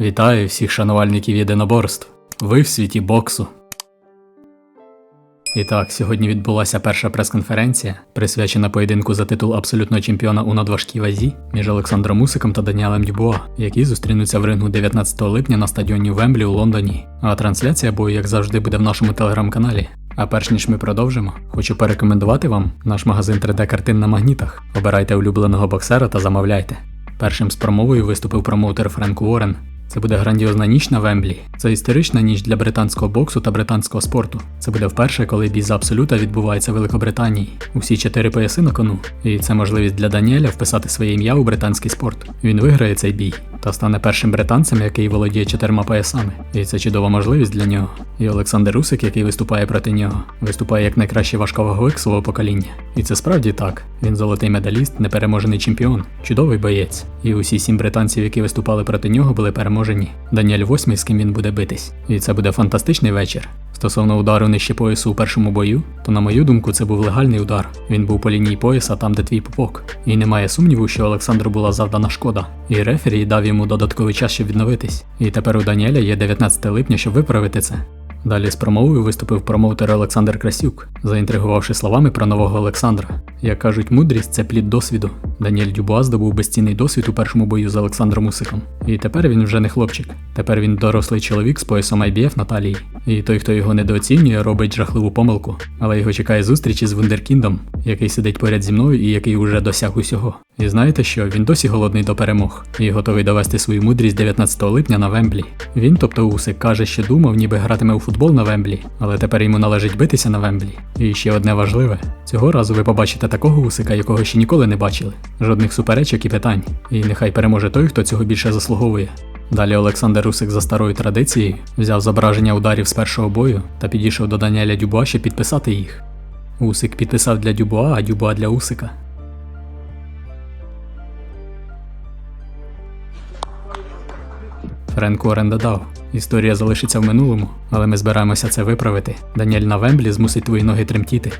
Вітаю всіх шанувальників єдиноборств. Ви в світі боксу. І так, сьогодні відбулася перша прес-конференція, присвячена поєдинку за титул абсолютного чемпіона у надважкій вазі між Олександром Усиком та Даніелем Дюбуа, які зустрінуться в рингу 19 липня на стадіоні Вемблі у Лондоні. А трансляція бою, як завжди, буде в нашому телеграм-каналі. А перш ніж ми продовжимо, хочу порекомендувати вам наш магазин 3D-картин на магнітах. Обирайте улюбленого боксера та замовляйте. Першим з промовою виступив промоутер Френк Уоррен. Це буде грандіозна ніч на Вемблі. Це історична ніч для британського боксу та британського спорту. Це буде вперше, коли бій за абсолюта відбувається в Великобританії. Усі чотири пояси на кону. І це можливість для Даніеля вписати своє ім'я у британський спорт. Він виграє цей бій та стане першим британцем, який володіє чотирма поясами. І це чудова можливість для нього. І Олександр Усик, який виступає проти нього, виступає як найкращий важковаговик свого покоління. І це справді так. Він золотий медаліст, непереможений чемпіон, чудовий боєць. І усі сім британців, які виступали проти нього, були переможені. Даніель восьмий, з ким він буде битись. І це буде фантастичний вечір. Стосовно удару нижче поясу у першому бою, то на мою думку, це був легальний удар. Він був по лінії пояса, там де твій пупок. І немає сумніву, що Олександру була завдана шкода. І рефері дав йому додатковий час, щоб відновитись. І тепер у Даніеля є 19 липня, щоб виправити це. Далі з промовою виступив промоутер Олександр Красюк, заінтригувавши словами про нового Олександра. Як кажуть, мудрість це плід досвіду. Даніель Дюбуа здобув безцінний досвід у першому бою з Олександром Усиком. І тепер він вже не хлопчик. Тепер він дорослий чоловік з поясом IBF на талії. І той, хто його недооцінює, робить жахливу помилку. Але його чекає зустріч із Вундеркіндом, який сидить поряд зі мною і який уже досяг усього. І знаєте що? Він досі голодний до перемог і готовий довести свою мудрість 19 липня на Вемблі. Він, тобто Усик, каже, що думав, ніби гратиме у футбол на Вемблі, але тепер йому належить битися на Вемблі. І ще одне важливе: цього разу ви побачите такого Усика, якого ще ніколи не бачили. Жодних суперечок і питань. І нехай переможе той, хто цього більше заслуговує. Далі Олександр Усик за старою традицією взяв зображення ударів з першого бою та підійшов до Даніеля Дюбуа, щоб підписати їх. Усик підписав для Дюбуа, а Дюбуа для Усика. Френк Уоррен додав. Історія залишиться в минулому, але ми збираємося це виправити. Даніель на Вемблі змусить твої ноги тремтіти.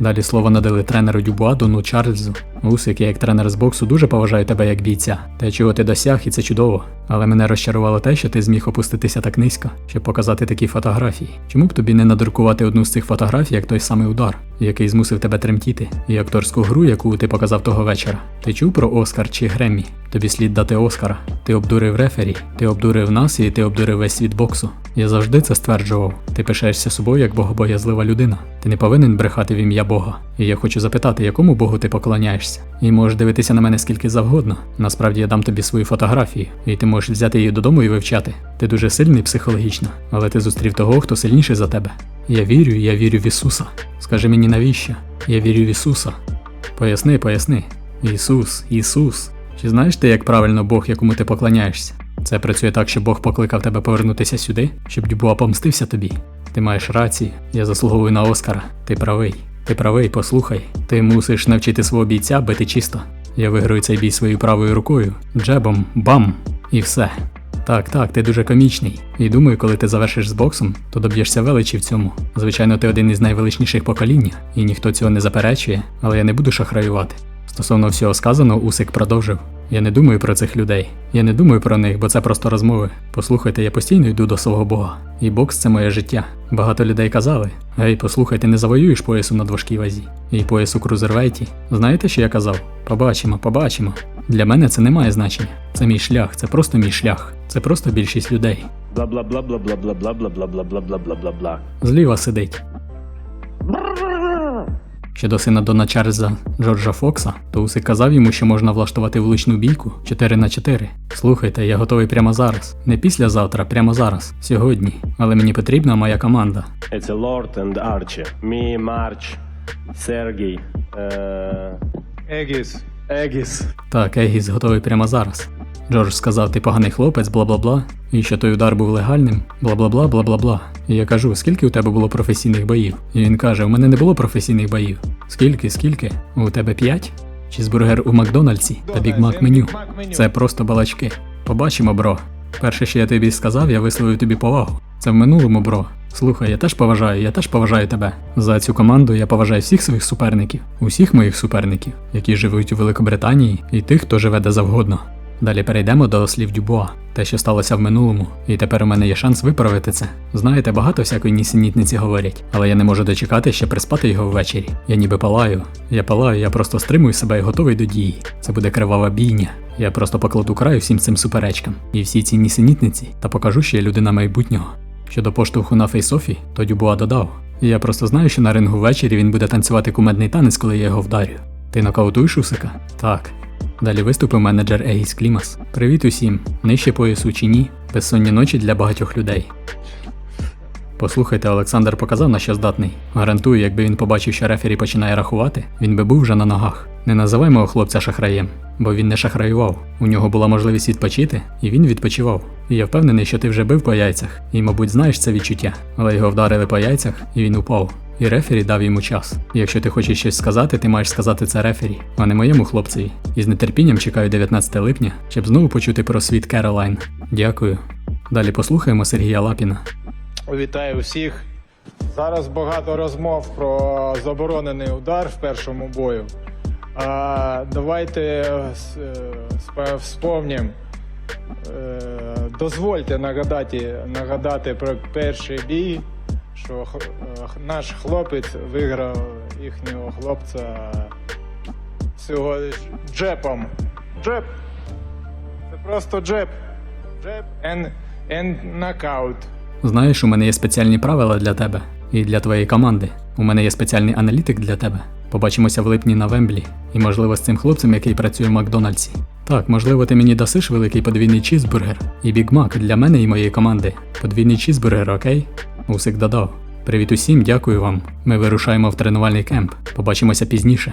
Далі слово надали тренеру Дюбуа Дону Чарльзу. Усик, я як тренер з боксу дуже поважаю тебе як бійця. Те, чого ти досяг, і це чудово. Але мене розчарувало те, що ти зміг опуститися так низько, щоб показати такі фотографії. Чому б тобі не надрукувати одну з цих фотографій, як той самий удар, який змусив тебе тремтіти, і акторську гру, яку ти показав того вечора? Ти чув про Оскар чи Греммі? Тобі слід дати Оскара. Ти обдурив рефері, ти обдурив нас і ти обдурив весь світ боксу. Я завжди це стверджував. Ти пишаєшся собою як богобоязлива людина. Ти не повинен брехати в ім'я Бога. І я хочу запитати, якому Богу ти поклоняєшся. І можеш дивитися на мене скільки завгодно. Насправді я дам тобі свою фотографію, і ти можеш взяти її додому і вивчати. Ти дуже сильний психологічно, але ти зустрів того, хто сильніший за тебе. Я вірю, я вірю в Ісуса. Скажи мені навіщо? Я вірю в Ісуса. Поясни, поясни. Ісус, Ісус. Чи знаєш ти, як правильно Бог, якому ти поклоняєшся? Це працює так, що Бог покликав тебе повернутися сюди, щоб Дюбуа помстився тобі. Ти маєш рацію, я заслуговую на Оскара. Ти правий. Ти правий, послухай. Ти мусиш навчити свого бійця бити чисто. Я виграю цей бій своєю правою рукою, джебом, бам, і все. Так, так, ти дуже комічний. І думаю, коли ти завершиш з боксом, то доб'єшся величі в цьому. Звичайно, ти один із найвеличніших покоління, і ніхто цього не заперечує, але я не буду шахраювати. Стосовно всього сказаного, Усик продовжив. Я не думаю про цих людей. Я не думаю про них, бо це просто розмови. Послухайте, я постійно йду до свого Бога. І бокс це моє життя. Багато людей казали: Гей, послухай, ти не завоюєш поясу на важкій вазі. І пояс у крузервейті. Знаєте, що я казав? Побачимо, побачимо. Для мене це не має значення. Це мій шлях, це просто мій шлях. Це просто більшість людей. Бла бла бла бла бла бла бла бла бла бла бла бла бла бла бла. Зліва сидить. Щодо сина Дона Чарльза Джорджа Фокса, то Усик казав йому, що можна влаштувати вуличну бійку 4 на 4. Слухайте, я готовий прямо зараз. Не післязавтра, прямо зараз, сьогодні. Але мені потрібна моя команда. It's a Lord and Archie. Me, March, Сергій, е... Егіс. Егіс. Так, Егіс готовий прямо зараз. Джордж сказав, ти поганий хлопець, бла бла бла, і що той удар був легальним, бла бла бла бла бла бла. І я кажу, скільки у тебе було професійних боїв? І він каже: у мене не було професійних боїв. Скільки, скільки? У тебе п'ять? Чізбургер у Макдональдсі та Біг Мак меню. Це просто балачки. Побачимо, бро. Перше, що я тобі сказав, я висловив тобі повагу. Це в минулому, бро. Слухай, я теж поважаю, я теж поважаю тебе. За цю команду я поважаю всіх своїх суперників, усіх моїх суперників, які живуть у Великобританії, і тих, хто живе де завгодно. Далі перейдемо до слів Дюбуа, те, що сталося в минулому, і тепер у мене є шанс виправити це. Знаєте, багато всякої нісенітниці говорять, але я не можу дочекати ще приспати його ввечері. Я ніби палаю. Я палаю, я просто стримую себе і готовий до дії. Це буде кривава бійня. Я просто покладу краю всім цим суперечкам і всі ці нісенітниці та покажу, що я людина майбутнього. Щодо поштовху на фейсофі, то Дюбуа додав. Я просто знаю, що на рингу ввечері він буде танцювати кумедний танець, коли я його вдарю. Ти нокаутуєш Усика? Так. Далі виступив менеджер Егіс Клімас. Привіт усім! Нижче поясу чи ні? Безсонні ночі для багатьох людей. Послухайте, Олександр показав на що здатний. Гарантую, якби він побачив, що рефері починає рахувати, він би був вже на ногах. Не називай мого хлопця шахраєм, бо він не шахраював. У нього була можливість відпочити, і він відпочивав. І я впевнений, що ти вже бив по яйцях, і, мабуть, знаєш це відчуття. Але його вдарили по яйцях, і він упав. І рефері дав йому час. Якщо ти хочеш щось сказати, ти маєш сказати це рефері, а не моєму хлопцеві. І з нетерпінням чекаю 19 липня, щоб знову почути про світ Керолайн. Дякую. Далі послухаємо Сергія Лапіна. Вітаю всіх. Зараз багато розмов про заборонений удар в першому бою. А давайте е, вспомнім. Е, Дозвольте нагадати, нагадати про перший бій, що е, наш хлопець виграв їхнього хлопця всього джепом. Джеп. Це просто джеп. Джеп and, and knockout. Знаєш, у мене є спеціальні правила для тебе і для твоєї команди. У мене є спеціальний аналітик для тебе. Побачимося в липні на Вемблі, і можливо з цим хлопцем, який працює в Макдональдсі. Так, можливо, ти мені дасиш великий подвійний чізбургер і Біг Мак для мене і моєї команди. Подвійний чізбургер, окей? Усик додав. Привіт усім, дякую вам. Ми вирушаємо в тренувальний кемп. Побачимося пізніше.